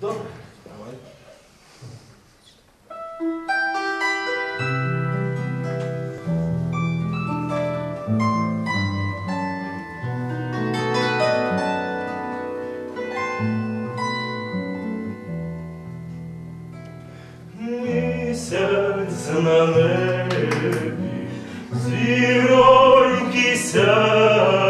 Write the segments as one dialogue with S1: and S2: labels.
S1: Добре. Давай.
S2: Зіроньки сяй,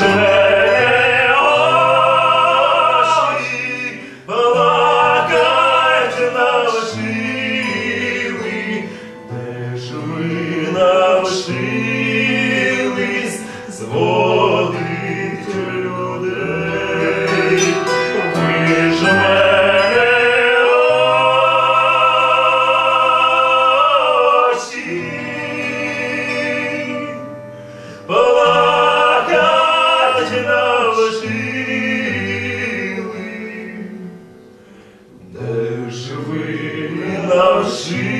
S2: said assim.